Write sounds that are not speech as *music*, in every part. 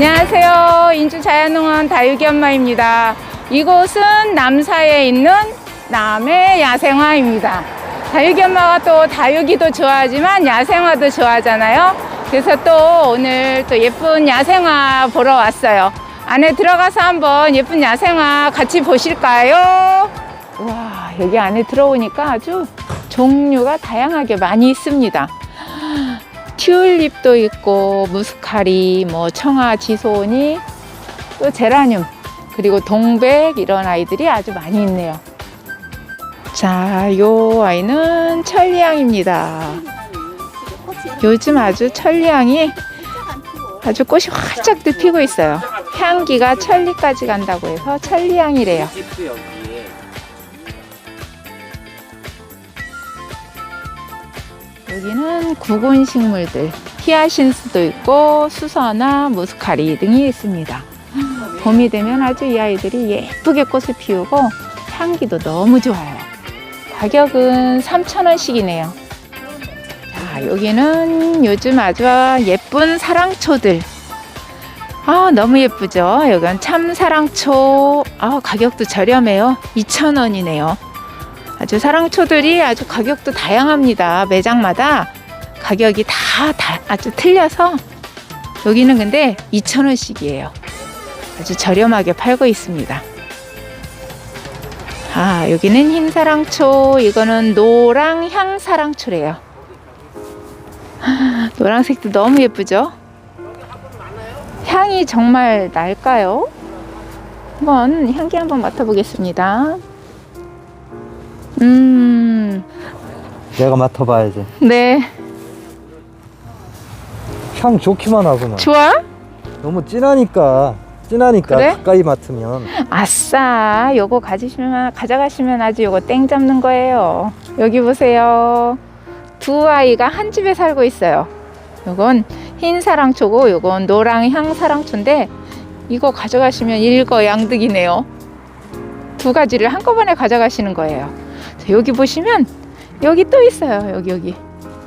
안녕하세요. 인주 자연농원 다육이 엄마입니다. 이곳은 남사에 있는 남해 야생화입니다. 다육이 엄마가 또 다육이도 좋아하지만 야생화도 좋아하잖아요. 그래서 또 오늘 또 예쁜 야생화 보러 왔어요. 안에 들어가서 한번 예쁜 야생화 같이 보실까요? 와, 여기 안에 들어오니까 아주 종류가 다양하게 많이 있습니다. 튤립도 있고 무스카리, 뭐 청아, 지소니, 또 제라늄, 그리고 동백 이런 아이들이 아주 많이 있네요. 자, 요 아이는 천리향입니다. 요즘 아주 천리향이 아주 꽃이 활짝 피고 있어요. 향기가 천리까지 간다고 해서 천리향이래요. 여기는 구근 식물들, 히아신스도 있고 수서나 무스카리 등이 있습니다. 봄이 되면 아주 이 아이들이 예쁘게 꽃을 피우고 향기도 너무 좋아요. 가격은 3,000원씩이네요. 자, 여기는 요즘 아주 예쁜 사랑초들. 아, 너무 예쁘죠? 여긴 참사랑초. 아, 가격도 저렴해요. 2,000원이네요. 아주 사랑초들이 아주 가격도 다양합니다. 매장마다 가격이 다, 다 아주 틀려서 여기는 근데 2,000원씩이에요. 아주 저렴하게 팔고 있습니다. 아, 여기는 흰 사랑초, 이거는 노랑 향 사랑초래요. 아, 노란색도 너무 예쁘죠? 향이 정말 날까요? 한번 향기 한번 맡아보겠습니다. 음, 내가 맡아봐야지. 네. 향 좋기만 하구만. 좋아? 너무 진하니까, 진하니까 그래? 가까이 맡으면. 아싸, 요거 가지시면, 가져가시면 아주 요거 땡 잡는 거예요. 여기 보세요. 두 아이가 한 집에 살고 있어요. 요건 흰 사랑초고, 요건 노랑 향 사랑초인데, 이거 가져가시면 일거 양득이네요. 두 가지를 한꺼번에 가져가시는 거예요. 자, 여기 보시면, 여기 또 있어요. 여기, 여기.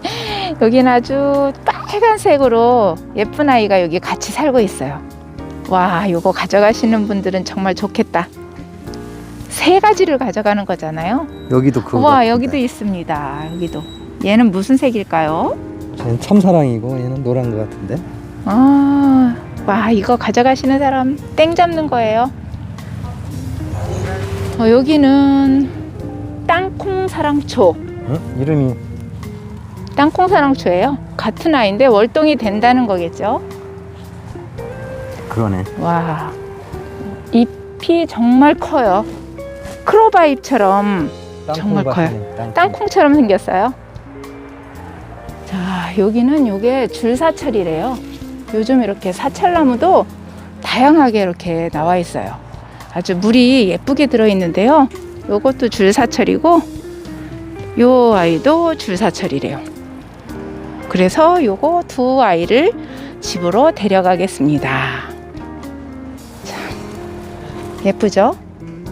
*gasps* 여기는 아주 빨간색으로 예쁜 아이가 여기 같이 살고 있어요. 와, 요거 가져가시는 분들은 정말 좋겠다. 세 가지를 가져가는 거잖아요. 여기도 그거. 와, 같은데. 여기도 있습니다. 여기도. 얘는 무슨 색일까요? 쟤는 참사랑이고, 얘는 노란 것 같은데. 아, 와, 이거 가져가시는 사람 땡 잡는 거예요. 어, 여기는 땅콩 사랑초. 응? 이름이 땅콩 사랑초예요. 같은 아이인데 월동이 된다는 거겠죠? 그러네. 와, 잎이 정말 커요. 크로바 잎처럼 정말 커요. 같네, 땅콩. 땅콩처럼 생겼어요. 자, 여기는 요게 줄사철이래요. 요즘 이렇게 사철나무도 다양하게 이렇게 나와 있어요. 아주 물이 예쁘게 들어 있는데요. 요것도 줄사철이고, 요 아이도 줄사철이래요. 그래서 요거 두 아이를 집으로 데려가겠습니다. 자, 예쁘죠?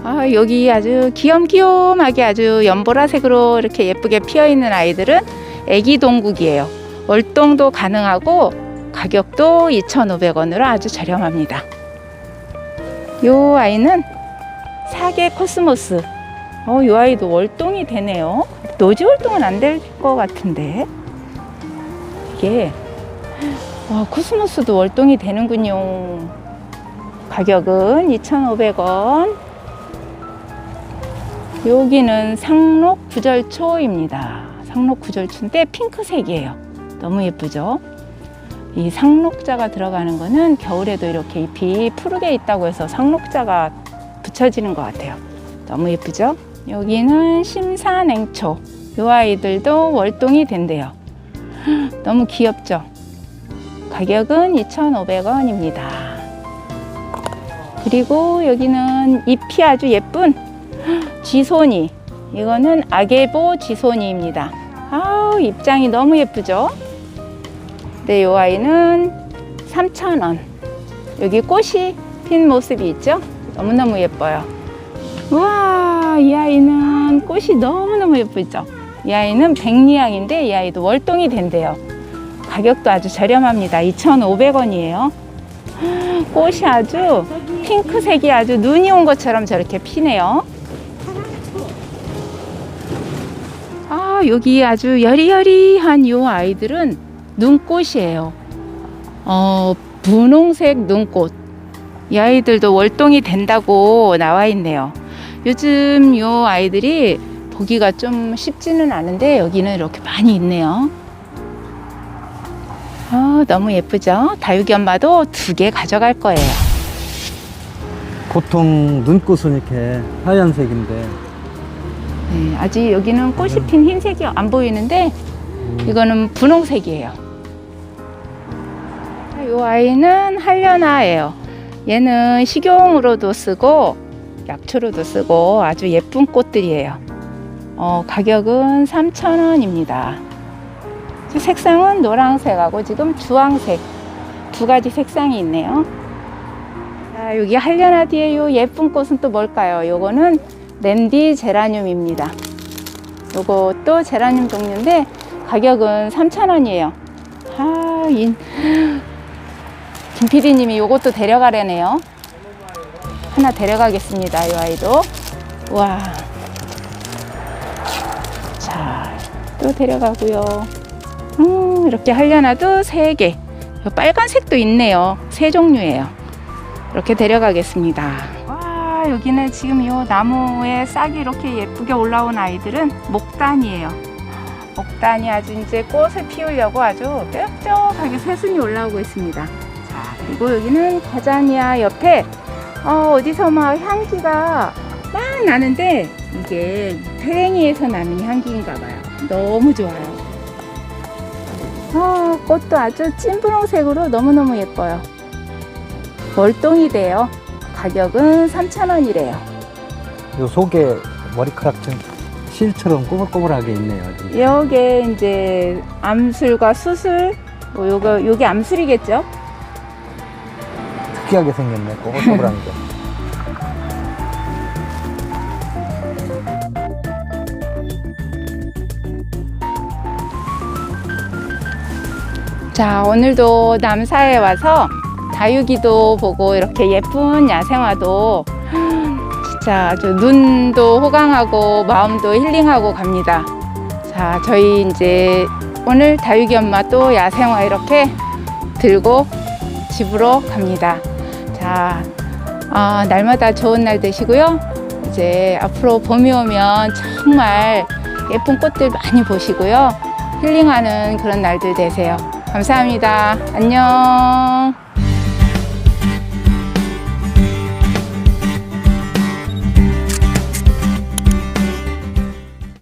아, 여기 아주 귀염귀염하게 아주 연보라색으로 이렇게 예쁘게 피어 있는 아이들은 애기 동국이에요. 월동도 가능하고 가격도 2,500원으로 아주 저렴합니다. 요 아이는 사계 코스모스. 어, 요 아이도 월동이 되네요. 노지 월동은 안 될 것 같은데. 이게 와, 코스모스도 월동이 되는군요. 가격은 2,500원. 여기는 상록 구절초입니다. 상록 구절초인데 핑크색이에요. 너무 예쁘죠? 이 상록자가 들어가는 거는 겨울에도 이렇게 잎이 푸르게 있다고 해서 상록자가 붙여지는 것 같아요. 너무 예쁘죠? 여기는 심사냉초. 이 아이들도 월동이 된대요. *gasps* 너무 귀엽죠? 가격은 2,500원입니다. 그리고 여기는 잎이 아주 예쁜 *gasps* 지소니. 이거는 아게보 지소니입니다. 아우, 입장이 너무 예쁘죠? 네, 이 아이는 3,000원. 여기 꽃이 핀 모습이 있죠? 너무너무 예뻐요. 우와, 이 아이는 꽃이 너무너무 예쁘죠? 이 아이는 백리향인데 이 아이도 월동이 된대요. 가격도 아주 저렴합니다. 2,500원이에요. *gasps* 꽃이 아주 핑크색이 아주 눈이 온 것처럼 저렇게 피네요. 아, 여기 아주 여리여리한 이 아이들은 눈꽃이에요. 어, 분홍색 눈꽃. 이 아이들도 월동이 된다고 나와 있네요. 요즘 이 아이들이 보기가 좀 쉽지는 않은데 여기는 이렇게 많이 있네요. 아, 너무 예쁘죠? 다육이 엄마도 두 개 가져갈 거예요. 보통 눈꽃은 이렇게 하얀색인데 네, 아직 여기는 꽃이 핀 흰색이 안 보이는데 이거는 분홍색이에요. 이 아이는 한려나예요. 얘는 식용으로도 쓰고 약초로도 쓰고 아주 예쁜 꽃들이에요. 어, 가격은 3,000원입니다. 색상은 노란색하고 지금 주황색 두 가지 색상이 있네요. 자, 여기 한려나 뒤에 요 예쁜 꽃은 또 뭘까요? 요거는 랜디 제라늄입니다. 요것도 제라늄 종류인데 가격은 3,000원이에요. 아, 인... 김 PD님이 요것도 데려가려네요. 하나 데려가겠습니다. 이 아이도. 와. 자, 또 데려가고요. 음, 이렇게 하려나도 세 개. 요 빨간색도 있네요. 세 종류예요. 이렇게 데려가겠습니다. 와, 여기는 지금 요 나무에 싹이 이렇게 예쁘게 올라온 아이들은 목단이에요. 목단이 아주 이제 꽃을 피우려고 아주 뾰족하게 새순이 올라오고 있습니다. 자, 그리고 여기는 가자니아 옆에 어, 어디서 막 향기가 막 나는데 이게 태랭이에서 나는 향기인가 봐요. 너무 좋아요. 아, 꽃도 아주 찐분홍색으로 너무너무 예뻐요. 월동이 돼요. 가격은 3,000원이래요. 요 속에 머리카락 좀 실처럼 꼬불꼬불하게 있네요. 여기에 이제 암술과 수술, 뭐 요거, 요게 암술이겠죠? 특이하게 생겼네. 꼬불꼬불한 게. *laughs* 자, 오늘도 남사에 와서 다육이도 보고 이렇게 예쁜 야생화도 *gasps* 진짜 아주 눈도 호강하고 마음도 힐링하고 갑니다. 자, 저희 이제 오늘 다육이 엄마 또 야생화 이렇게 들고 집으로 갑니다. 자, 아, 날마다 좋은 날 되시고요. 이제 앞으로 봄이 오면 정말 예쁜 꽃들 많이 보시고요. 힐링하는 그런 날들 되세요. 감사합니다. 안녕.